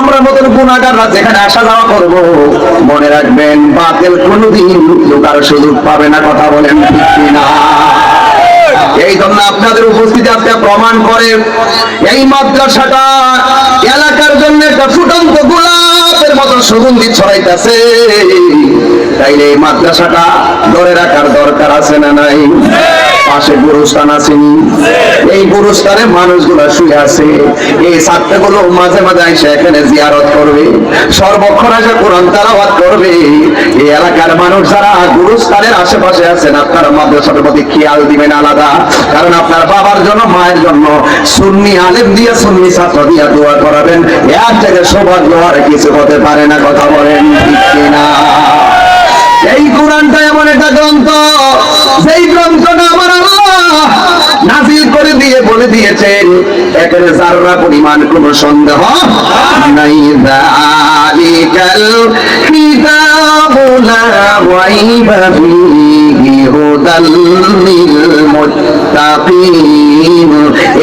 আমরা মতন গুণাগাররা যেখানে আসা যাওয়া করব, মনে রাখবেন, বাতিল কোনোদিন লোকার সুযোগ পাবে না, কথা বলেন ঠিক কিনা? এই জন্য আপনাদের উপস্থিতি আজকে প্রমাণ করে, এই মাদ্রাসাটা এলাকার জন্য একটা ফুটন্ত গোলাপের মতো সুগন্ধি ছড়াইতেছে। তাইলে এই মাদ্রাসাটা ধরে রাখার দরকার আছে না নাই? পাশে গুরুস্থান আসেনি এই গুরুস্থানে মানুষগুলো শুয়ে আছে। এই ছাত্রগুলো মাঝে মাঝে এসে এখানে জিয়ারত করবে। সর্বক্ষণ এসে কোরআন তালাবাদ করবে। এই এলাকার মানুষ যারা গুরুস্থানের আশেপাশে আছেন, আপনারা মাদ্রাসার প্রতি খেয়াল দিবেন আলাদা। কারণ আপনার বাবার জন্য, মায়ের জন্য সুন্নি আলেম দিয়ে সুন্নি ছাত্র দিয়ে দোয়া করাবেন। এক জায়গায় সৌভাগ্য আর কিছু হতে পারে না, কথা বলেন ঠিক এই কোরআনটা এমন একটা গ্রন্থ। সেই গ্রন্থটা দিয়ে বলে দিয়েছেন এখানে পরিমাণ কোন সন্দেহ নাই।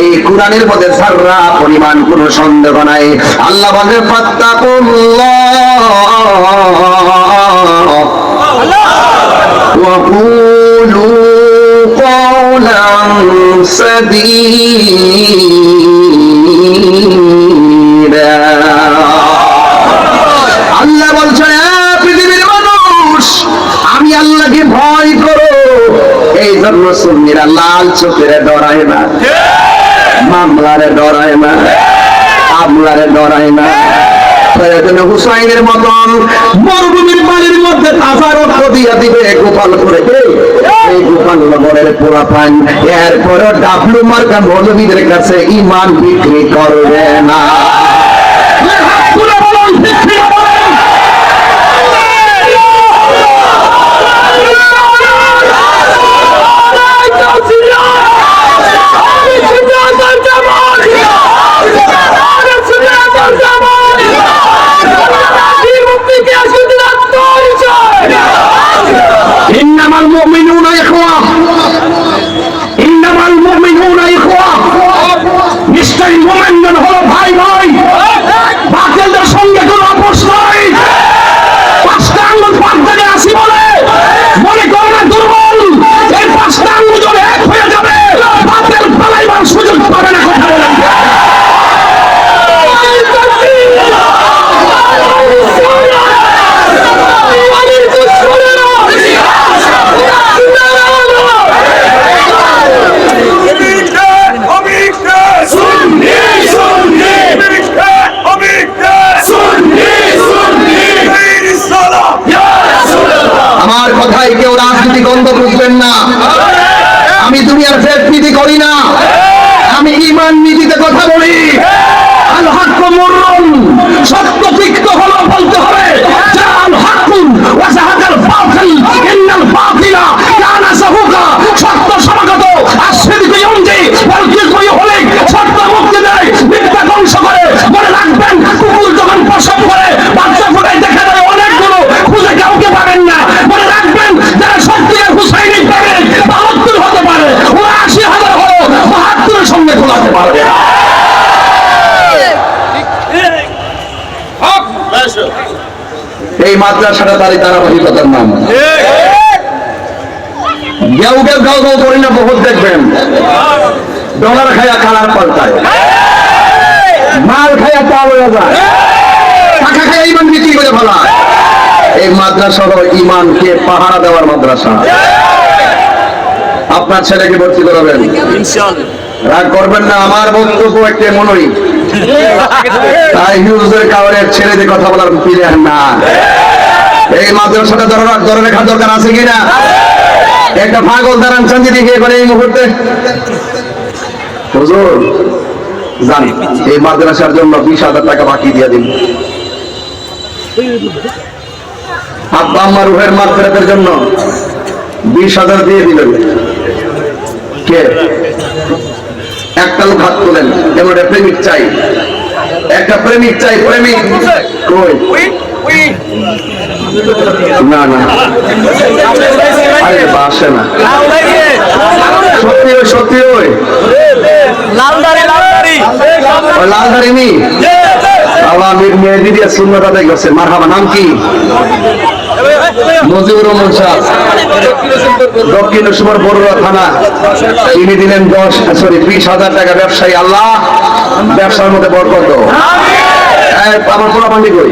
এই কোরআনের মধ্যে সাররা পরিমাণ কোন সন্দেহ নাই। আল্লাহ বলে ফাত্তাকুল্লাহ। আল্লাহ! সাবীরা আল্লাহ বলছেন পৃথিবীর মানুষ আমি আল্লাহকে ভয় করো। এই জন্য সুন্নিরা লাল চোখের ডরায় না। মামলারে ডরায় না। আমলারে ডরায় না। হুসাইনের মতন মরুভূমির পানির মধ্যে দিয়া দিবে গোপাল করে। এই গোপাল নগরের পোড়া পান। এরপরে ডাবলু মার্কা মৌলবীদের কাছে ইমান বিক্রি করবে না। হাত তুলে বলুন, ঠিক ঠিক মাদ্রাসাটা তারই ধারাবাহিকতার নাম। গেউ গেউ গাও গাও করি না বহুত দেখবেন। ডলার খায়া কালার পাল্টায় মাল খায়া চাল হয়ে যায়। টাকা খায়া ইমান বিক্রি করে ফেলা। এই মাদ্রাসা হলো ইমানকে পাহারা দেওয়ার মাদ্রাসা। আপনার ছেলেকে ভর্তি করাবেন। রাগ করবেন না আমার বক্তব্য একটি মনোই তাই হিউজের দিয়ে কথা বলার প্লেয়ার না। এই মাদ্রাসাটা ধরে ধরে রাখার দরকার আছে কিনা? একটা পাগল দাঁড়ান চান্দি দিয়ে করে এই মুহূর্তে। জানি, এই মাদ্রাসার জন্য বিশ হাজার টাকা বাকি দিয়ে দিন। আব্বা আমার রুহের মাদ্রাসার জন্য বিশ হাজার দিয়ে দিলেন। কে? একটা লোক হাত তোলেন প্রেমিক চাই। একটা প্রেমিক চাই, প্রেমিক। কই? না না। আরে বাসে না। সত্যি ওই সত্যি ওই। নি? দিদি মার হাবা নাম কি? রহমান সাহ দক্ষিণ সুমার বড়ুয়া থানা। তিনি দিলেন দশ সরি বিশ হাজার টাকা ব্যবসায়ী। আল্লাহ ব্যবসার মধ্যে বরকত আমার পোলা পান্ডি কই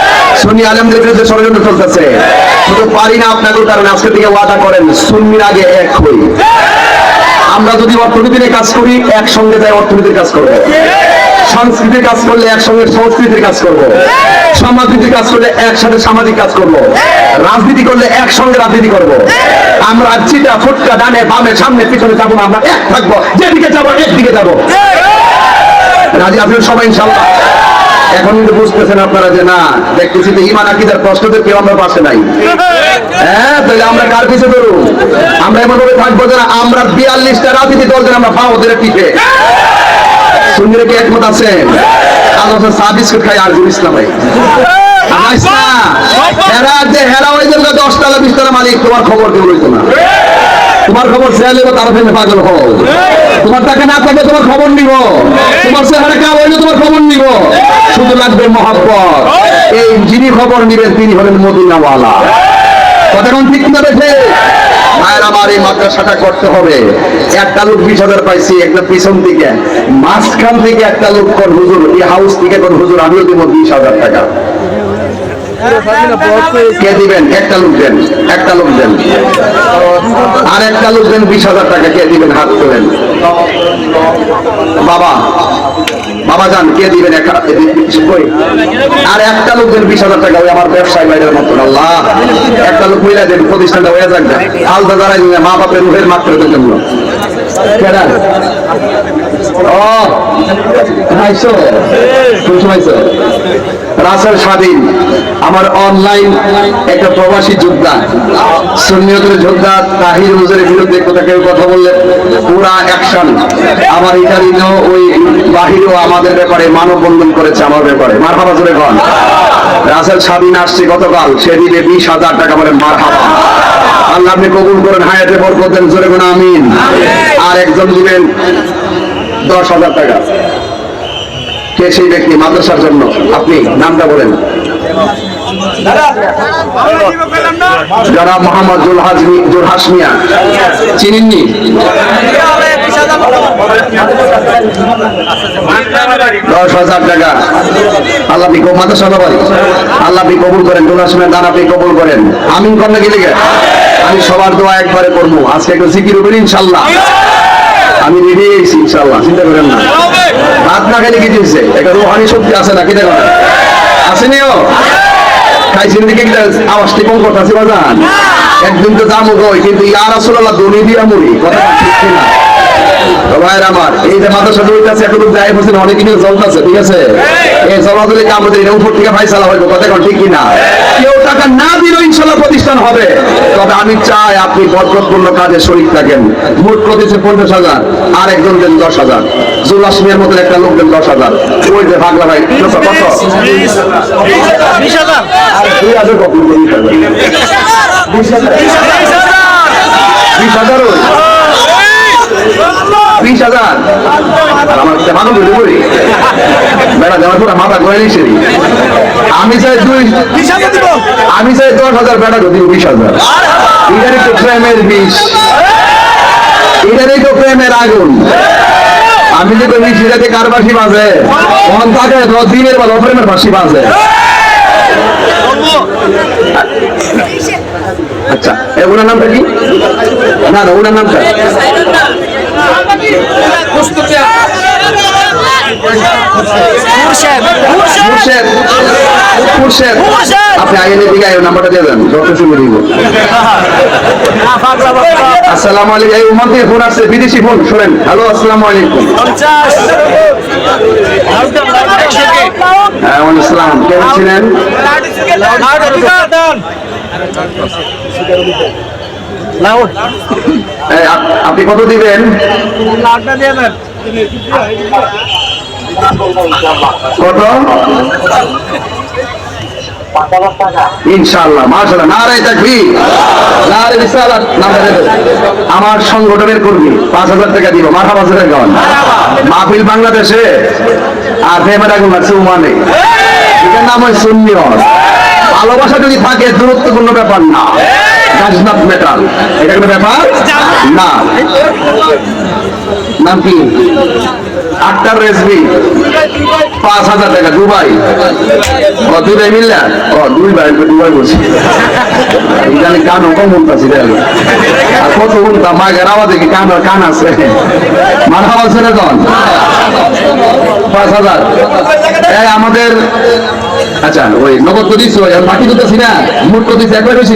সুন্নি আলমদের বিরুদ্ধে ষড়যন্ত্র চলতেছে। শুধু পারি না আপনাদের কারণে আজকে থেকে ওয়াদা করেন, সুন্নির আগে এক হই। আমরা যদি অর্থনীতি নিয়ে কাজ করি, একসঙ্গে যাই অর্থনীতির কাজ করব। সংস্কৃতির কাজ করলে একসঙ্গে সংস্কৃতির কাজ করব। সমাজনীতির কাজ করলে একসাথে সামাজিক কাজ করব। রাজনীতি করলে একসঙ্গে রাজনীতি করব। আমরা চিটা ফুটকা, ডানে, বামে, সামনে, পিছনে যাব না, আমরা এক থাকব। যেদিকে যাব, একদিকে যাব। রাজি আপনার সবাই ইনশাল্লাহ এখন কিন্তু বুঝতেছেন আপনারা যে না, দেখতেছি যে ইমান আকিদার কষ্টদের কেউ আমরা পাশে নাই। হ্যাঁ তাহলে আমরা কার পিছনে ধরুন আমরা এমন ভাবে থাকব যে আমরা বিয়াল্লিশটা রাজনীতি দল যেন আমরা পাও ওদের পিঠে সুন্দর কি একমত আছেন আল্লাহ চা বিস্কুট খাই আর ইসলাম ভাই। হেরা যে হেরা ওই জন্য বিশ তালা মালিক, তোমার খবর কেউ লইতো না। তোমার খবর শেয়ার নেব তারা ফেলে পাগল হও। তোমার টাকা না থাকলে তোমার খবর নিব। তোমার চেহারা কাল হইলে তোমার খবর নিব। শুধু লাগবে মহাব্বত। এই যিনি খবর নিবেন তিনি হলেন মদিনাওয়ালা। কতক্ষণ ঠিক না দেখে? মায়ের আমার এই মাদ্রাসাটা করতে হবে। একটা লোক বিশ হাজার পাইছি, একটা পিছন থেকে মাঝখান থেকে একটা লোক কর হুজুর, এই হাউস থেকে কর হুজুর, আমিও দেবো বিশ হাজার টাকা। দেন দেন। আর একটা লোক দেন, বিশ হাজার টাকা, কে দিবেন? হাত তোলেন। বাবা বাবা যান, কে দিবেন? আর একটা লোক দেন, বিশ হাজার টাকা, ওই আমার ব্যবসায় বাইরের মতন, আল্লাহ। একটা লোক মিলা দেন, প্রতিষ্ঠানটা হয়ে যাক না। আলাদা দাঁড়াই দিন, মা বাপের মুখের মাত্র জন্য। ও সময় আইসো? রাসেল স্বাধীন। আমার অনলাইন একটা প্রবাসী যোদ্ধা, সুন্নিয়তের যোদ্ধা তাহির হুজুরের বিরুদ্ধে কোথা কেউ কথা বললে পুরা অ্যাকশন আমার ইটালিতেও ওই বাহিরেও আমাদের ব্যাপারে মানববন্ধন করেছে আমার ব্যাপারে। মার হাবা জোরে কন। রাসেল স্বাধীন আসছে গতকাল, সে দিবে বিশ হাজার টাকা বলে মার আল্লাহ আপনি কবুল করেন, হায়াতে বরকত দেন, জোরে কোন আমিন। আর একজন দিবেন দশ হাজার টাকা। কে সেই ব্যক্তি? মাদ্রাসার জন্য। আপনি নামটা বলেন। যারা মোহাম্মদ জুল হাজমি জুল হাসমিয়া চিনেননি? দশ হাজার টাকা। আল্লাহ আপনি মাদ্রাসা বাড়ি আল্লাহ আপনি কবুল করেন জুল হাসমিয়া দান আপনি কবুল করেন। আমিন কর নাকি লেগে আমি সবার দোয়া একবারে করব। আজকে একটু জিকির উপরে ইনশাল্লাহ। আমি রেডি হয়েছি ইনশাল্লাহ চিন্তা করেন না। ভাত না খাইলে কি দিয়েছে একটা রোহানি শক্তি আছে না, কিনা করেন আসেনিও খাইছেন দিকে আওয়াজটি কম করতেছে বাজান? একদিন তো দাম গই কিন্তু ইয়ার আসলে দিয়া মরি কথা ঠিক তো ভাইয়ের আমার এই যে মাদ্রাসা দইতাছে এখন যাই হোসেন অনেক ঠিক আছে? এই জলাদলি আমাদের এটা উপর থেকে ফাইসালা হইব কথা এখন ঠিক কিনা? কেউ টাকা না দিলেও ইনশাল্লাহ প্রতিষ্ঠান হবে। তবে আমি চাই আপনি বরকতপূর্ণ কাজে শরীর থাকেন। মোট প্রতিষ্ঠা পঞ্চাশ হাজার। আর একজন দেন দশ হাজার। জুল আসমিয়ার মতন একটা লোক দেন দশ হাজার। ওই যে ভাগলা ভাই কত আর দুই হাজার কত বিশ হাজার। বিশ হাজার। বিশ হাজার। আমার কাছে ভালো করে। বেড়া দেওয়ার পরে মাথা করে নিছে আমি চাই দুই আমি চাই দশ হাজার বেড়া দিব বিশ হাজার। এটারই তো প্রেমের বিষ। এটারই তো প্রেমের আগুন। আমি যে কবি সিরাতে কার বাসি বাজে? মন থাকে দিনের বা প্রেমের বাসি বাজে। আচ্ছা এ ওনার নামটা কি? না না ওনার নামটা? আপনি আইনের দিকে আইন নাম্বারটা দিয়ে দেন যত দিব আসসালামু আলাইকুম এই উমান থেকে ফোন আসছে বিদেশি ফোন শোনেন হ্যালো আসসালামু আলাইকুম হ্যাঁ আসসালাম কেমন ছিলেন আপনি কত দিবেন? কত? ইনশাআল্লাহ মাশাআল্লাহ। নারায়ে তাকবীর। নারে রিসালাত নারে আমার সংগঠনের কর্মী পাঁচ হাজার টাকা দিব। মাথা পাঁচ হাজার গান। মাহফিল বাংলাদেশে। আর ফেমারা গুণ আছে উমানে এটার নাম হয় সুন্নিয়ত ভালোবাসা যদি থাকে দূরত্ব কোনো ব্যাপার না। ডাজ নট ম্যাটার এটা কোনো ব্যাপার না নাম কি? আক্তার রেসবি পাঁচ হাজার টাকা, দুবাই। ও দুবাই ও দুবাই বলছি। জানি কান কম উনতাছি রে। আর কত আওয়াজ দেখি কান কান আছে? না তখন। পাঁচ হাজার। আমাদের আচ্ছা ওই নগদ তো দিচ্ছ বাকি তো দিচ্ছি না। মোট তো দিচ্ছি একবার বেশি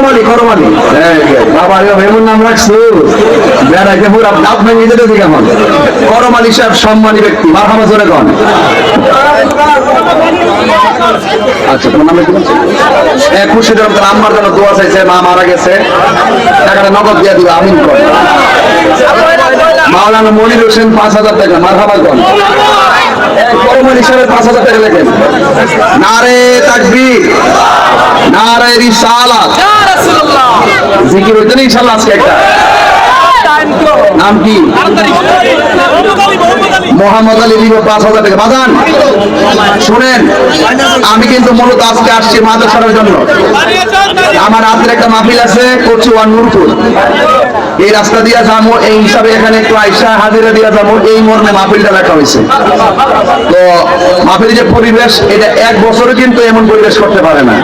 করম আলী করম আলী বাবা এমন নাম রাখছো? বেড়াইতে পুরো আপনি নিজেদের দিকে এখন। করম আলী সাহেব, সম্মানী ব্যক্তি জোরে কন খুশি মা মারা গেছে। মাওলানা মনির হোসেন, পাঁচ হাজার টাকা মারহাবা কর। করমান হিসাবে পাঁচ হাজার টাকা লেখেন। নারে তাকবীর নারে রিসালাত। জিকির হইতে নেই ইনশাআল্লাহ আজকে একটা। নাম কি? মোহাম্মদ আলী দিব পাঁচ হাজার টাকা। বাজান শুনেন আমি কিন্তু মূলত আজকে আসছি মাদ্রাসার জন্য। আমার রাত্রে একটা মাহফিল আছে কচুয়া নূরপুর। এই রাস্তা দিয়া যাব এই হিসাবে এখানে একটু আইসা হাজিরা দিয়া যাব এই মর্মে মাহফিলটা রাখা হয়েছে। তো মাহফিল যে পরিবেশ এটা এক বছরে কিন্তু এমন পরিবেশ করতে পারে না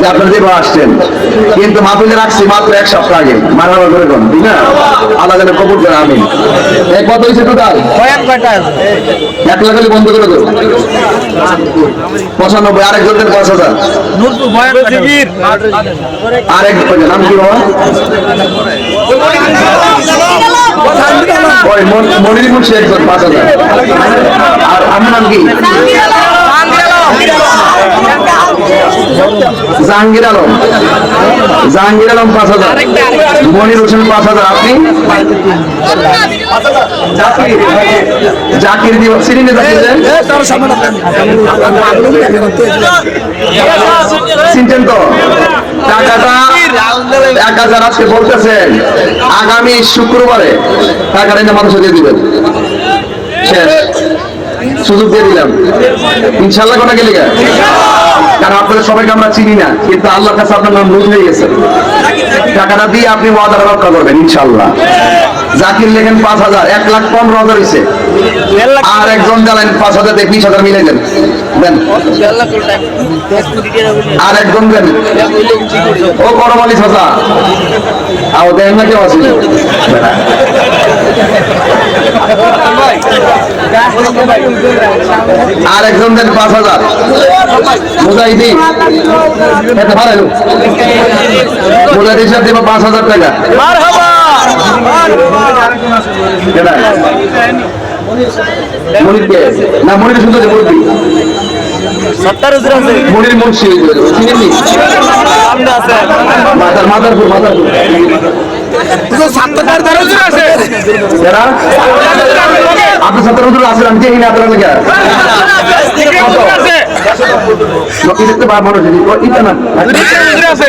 যে আপনারা যেভাবে আসছেন। কিন্তু মাহফিলে রাখছি মাত্র এক সপ্তাহ আগে মারামার করে কোন ঠিক না? আল্লাহ যেন কবুল করে আমি এক কত হয়েছে টোটাল এক লাখ হলে বন্ধ করে দেবো। পঁচানব্বই আরেক জনের পাঁচ হাজার। আরেক নাম কি পাঁচ হাজার। আর নাম কি? জাহাঙ্গীর আলম। জাহাঙ্গীর আলম পাঁচ হাজার। মনির হোসেন পাঁচ হাজার। আপনি? জাকির। জাকির দিব সিরিনে জাকির দেন? তো? টাকাটা এক হাজার আজকে বলতেছেন। আগামী শুক্রবারে টাকাটা এনে মানুষে দিয়ে দিবেন। শেষ। সুযোগ দিয়ে দিলাম। ইনশাল্লাহ কোনা গেলে কারণ আপনাদের সবাইকে আমরা চিনি না, কিন্তু আল্লাহর কাছে আপনার নাম রোজ হয়ে গেছে। টাকাটা দিয়ে আপনি ওয়াদার রক্ষা করবেন ইনশাল্লাহ জাকির লেখেন পাঁচ হাজার এক লাখ পনেরো হাজার হয়েছে আর একজন জ্বালেন পাঁচ হাজার দিয়ে বিশ হাজার মিলে দেন। দেন। আর একজন দেন। ও করমালি চাচা আও দেন না কেউ আছে? আর একজন দেন পাঁচ হাজার। মুজাহিদি মুজাহিদ হিসাব দেবো পাঁচ হাজার টাকা? মনিরকে না মনির শুনতে মুরব্বী মনির মুন্সি চিনেননি মাদার মাদারপুর মাদারপুর আপনার সাথে হুজুর আছেন আমি দেখি না আপনার ইটা না আছে।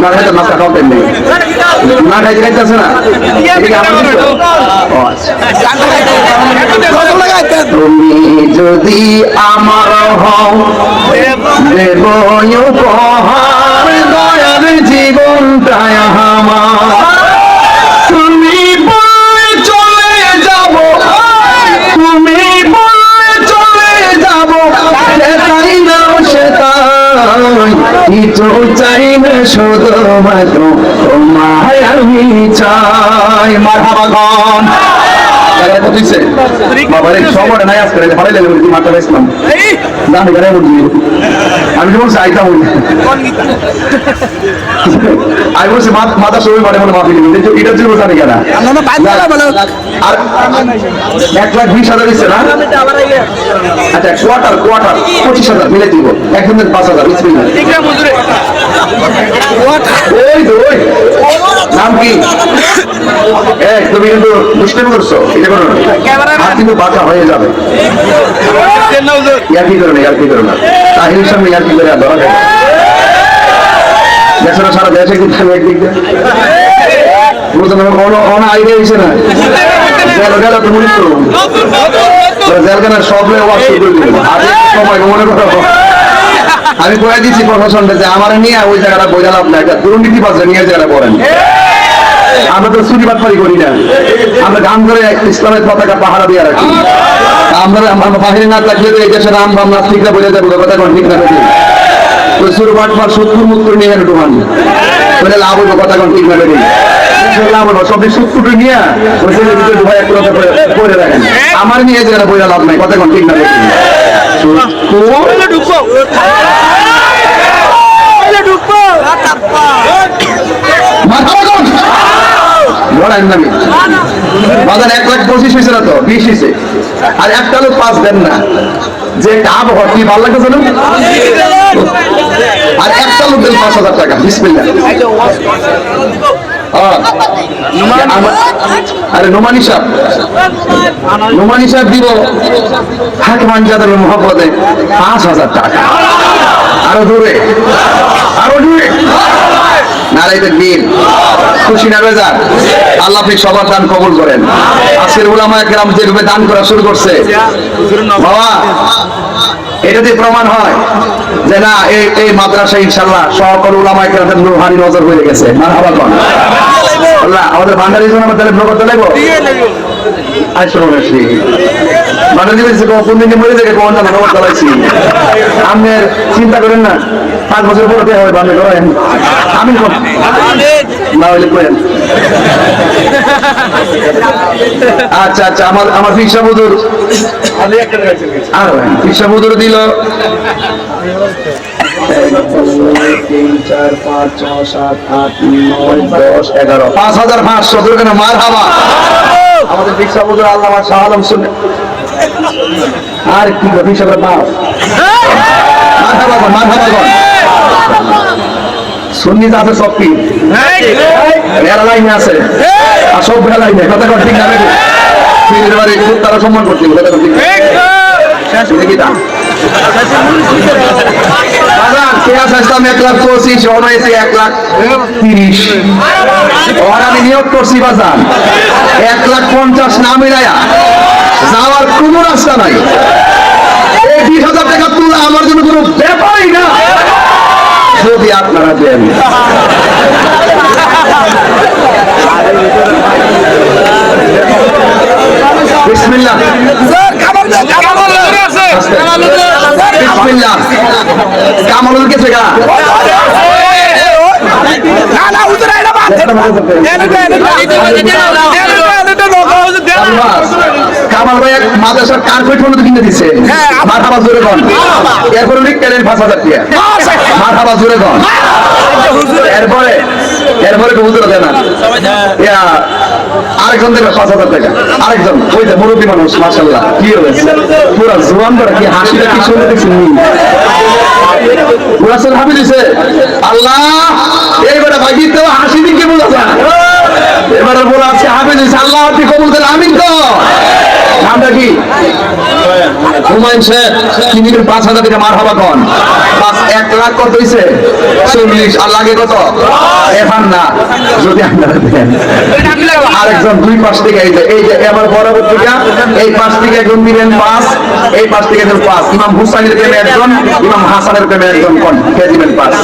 না খাইতে মাছটা খাওয়াতেন নেই না খাইতে খাইতেছে না? আচ্ছা। তুমি যদি আমার হও, দেব উপহার, দয়ার জীবনটায় আমার। কিছু চাই না শুধু মাত্র তোমায় আমি চাই। মারহাবা বলি আমি যেমন চাইতাম বলি আমি বলছি মাথা সবাই মানে মনে মাফি এটা জন্য জানি কেনা আর এক লাখ বিশ হাজার দিচ্ছে না? আচ্ছা কোয়ার্টার কোয়ার্টার পঁচিশ হাজার মিলে দিব। একদিনের পাঁচ হাজার বুঝবি না ওই তো ওই নাম কি? তুমি কিন্তু দুষ্টামি করছ এটা করো না কিন্তু বাঁকা হয়ে যাবে। ইয়ার কি করো না ইয়ার কি করো না? তাহির সামনে ইয়ার কি করে আর ধরা যায়। সারা দেশে কিন্তু একদিক দিয়ে কোনো কোনো আইডিয়া হয়েছে না। ওয়াশ করে আমি কয়ে দিচ্ছি প্রশাসনকে যে আমার নিয়ে ওই জায়গাটা বোঝা লাভ না একটা দুর্নীতি বাজে নিয়ে জায়গাটা করেন। আমরা তো চুরি বাটপারি করি না। আমরা গান করে ইসলামের পতাকা পাহারা দিয়ে রাখি। আমরা বাহিরে না থাকলে এই দেশের রাম বাম নাস্তিকরা বলে যাব, কথা কোন ঠিক না ঠিক প্রচুর বাটপার সত্তর মুত্তর নিয়ে ডুবান বলে লাভ হইব, কথা কোন ঠিক না ঠিক লাভ সব নিয়ে ভিতরে এক কথা করে করে রাখেন। আমার নিয়ে যেখানে বইয়া লাভ নাই কথা ঠিক না ঢুকবো। ঢুকবো। লড়াই নামি। বাজার এক লাখ পঁচিশ হয়েছে না তো? বিশ হয়েছে। আর একটা লোক পাঁচ দেন না। যে আবহাওয়া কি ভালো লাগতেছে না? আর একটা লোক দেন পাঁচ হাজার টাকা। বিসমিল্লা আহ, আমার- আরে নোমান হিসাব। নোমান হিসাব দিব। হাকমান যাদের মহব্বতে পাঁচ হাজার টাকা। আরও দূরে। আরও দূরে। খুশি না বেজার আল্লাহ আপনি সবার দান কবুল করেন। আজকের উলামা একরাম যেভাবে দান করা শুরু করছে। বাবা এটা দিয়ে প্রমাণ হয় যে না, এই এই মাদ্রাসা ইনশাল্লাহ সকল উলামা কেরাতের রুহানি নজর হয়ে গেছে। মারহাবা আল্লাহ, আমাদের ভান্ডারি জন্য আমাদের নগদ লাগবো আচ্ছা মনে মানে কোন দিনে মরে যাবে কোন জানা নগদ চালাইছি আপনার চিন্তা করেন না পাঁচ বছর পরে বিয়ে হবে বান্ধব করেন আমি না হইলে করেন। আচ্ছা আচ্ছা আমার আমার ফিকসা বুধুর আর ফিকসা বুধুর দিল। তিন চার পাঁচ ছয় সাত আট নয় দশ এগারো। পাঁচ হাজার পাঁচশো মার হাবা। আমাদের ফিকসা বুধুর আল্লাহ আমার শাহ আলম শুনে। আর কি। সুন্নিত আছে সব কি? এরা আছে। আর সব লাইনে। কথা কর ঠিক না তারা সম্মান করতে কথা কর ঠিক পেঁয়াজ আসলাম এক লাখ পঁচিশ ওর হয়েছে এক লাখ তিরিশ। ওর আমি নিয়োগ করছি বাজার। এক লাখ পঞ্চাশ না মিলাইয়া যাওয়ার কোনো রাস্তা নাই। এই বিশ হাজার টাকা তুলা আমার জন্য কোনো ব্যাপারই না। যদি আপনারা দেন। বিসমিল্লাহ। বিসমিল্লাহ কামরুল কে থেকে কামাল ভাই এক মাদ্রাসার কার্পেট পর্যন্ত কিনে দিচ্ছে মাথাবা জোরে গন এরপরে লিখ কেলেন পাঁচ হাজার টাকা? মাথাবা জোরে গন এরপরে কবুতর দেয় না। আরেকজন দেবে পাঁচ হাজার টাকা। আরেকজন, ওই যে মুরব্বী মানুষ মাসাল্লাহ কি হয়েছে পুরা জোয়ান করে কি হাসিটা কি শুনে দেখছেন মুরাসেল হাবি দিছে। আল্লাহ, এইবারে ভাগি তো হাসি দিকে বোঝা যায় এবারে বলা আছে, হাবি দিছে, আল্লাহ আপনি কবুল করে আমিন তো। নামটা কি? হুমায়ুন শেখ তিনি পাঁচ হাজার টাকা মার হবা কন? পাঁচ এক লাখ কত চল্লিশ। আর লাগে কত? এখন না যদি আপনারা দেন। দুই পাশ থেকে এই যে এই যে পরবর্তীটা এই পাশ থেকে একজন দিলেন পাঁচ এই পাশ থেকে একজন পাঁচ। ইমাম হুসাইনের একজন হাসানের প্রেমে একজন কোন? কে দিবেন পাঁচ।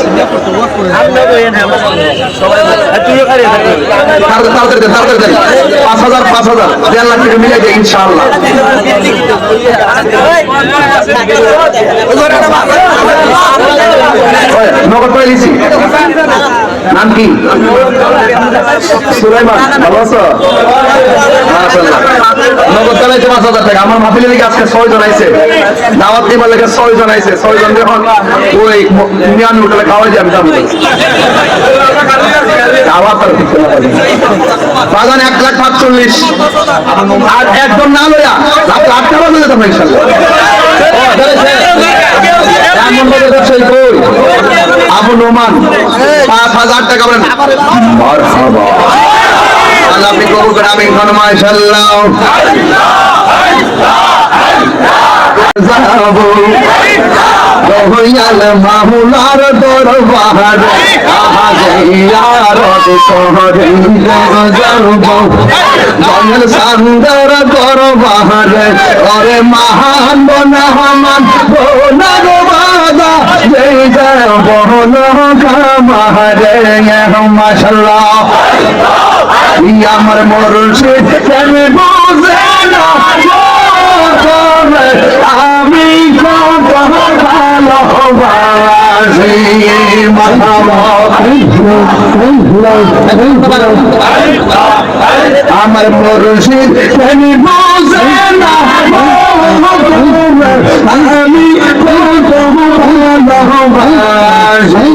পাঁচ হাজার পাঁচ হাজার। দেড় লাখ টাকা মিলে যায় ইনশাআল্লাহ। ওই, নগদ করে দিছি নাম কি? সুলাইমান, ভালো আছো। নগদ চালাইছে পাঁচ হাজার টাকা। আমার মাহফিলের দিকে আজকে ছয় জন আইছে। দাওয়াত দিবার লেগে ছয় জন ছয় জন যখন ওই মিয়ান হোটেলে খাওয়াই যাবে যাব বাগান এক লাখ পাঁচচল্লিশ আর একদম না লইয়া রাত আটটা বাজে যেতাম ইনশাল্লাহ। আবু নোমান। টাকা বলেন। আল্লাহ আপনি কবুল করেন আমিন খান মাশাআল্লাহ যাব রহিয়াল মাহুলার দরবার আহাজাইয়ার তোহরে যাব জঙ্গল সান্দর দরবার ওরে মহান বনহমান বোনার বহন কামারে আমার কেন বুঝে না? আমি কত ভালোবাসি। আমার মুর্শিদ কেন বুঝে না আমি কত ভালোবাসি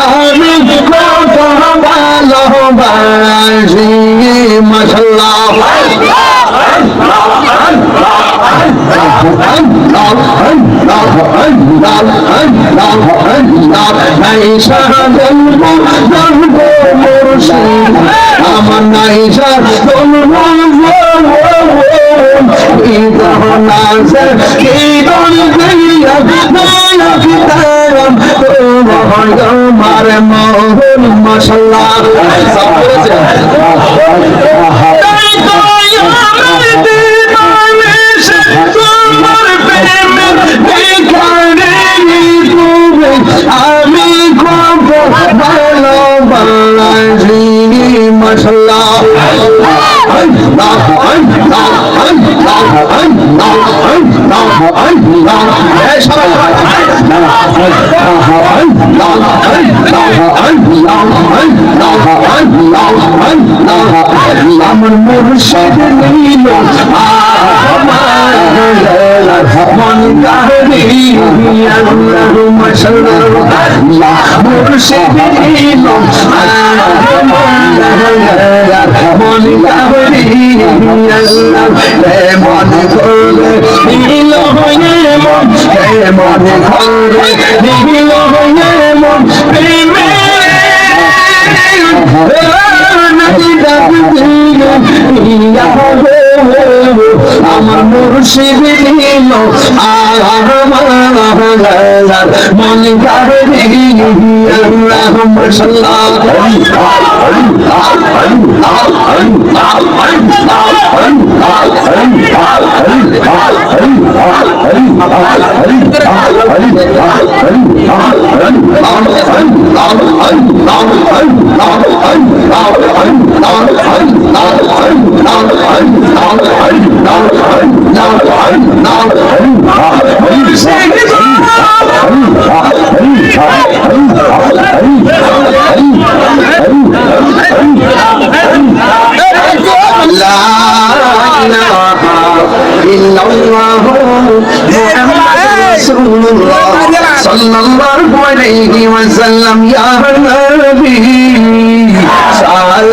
আমি কত ভালোবাসি মাশাল্লাহ আমার নাইসা আমার মোহন মশলা আমি খুব ভালোবাসি মশলা আমার মুর্শিদ নীল মন কাহরি আল্লাহ মশাল্লাহ মন করলে নীল হয়ে মন মনে করলে নীল হয়ে মন প্রেমে আমার মুর্শিদ দিল আর মালার মনে গাড়ে আল্লাহ মাশাআল্লাহ صلى الله عليه وسلم يا نبي سلام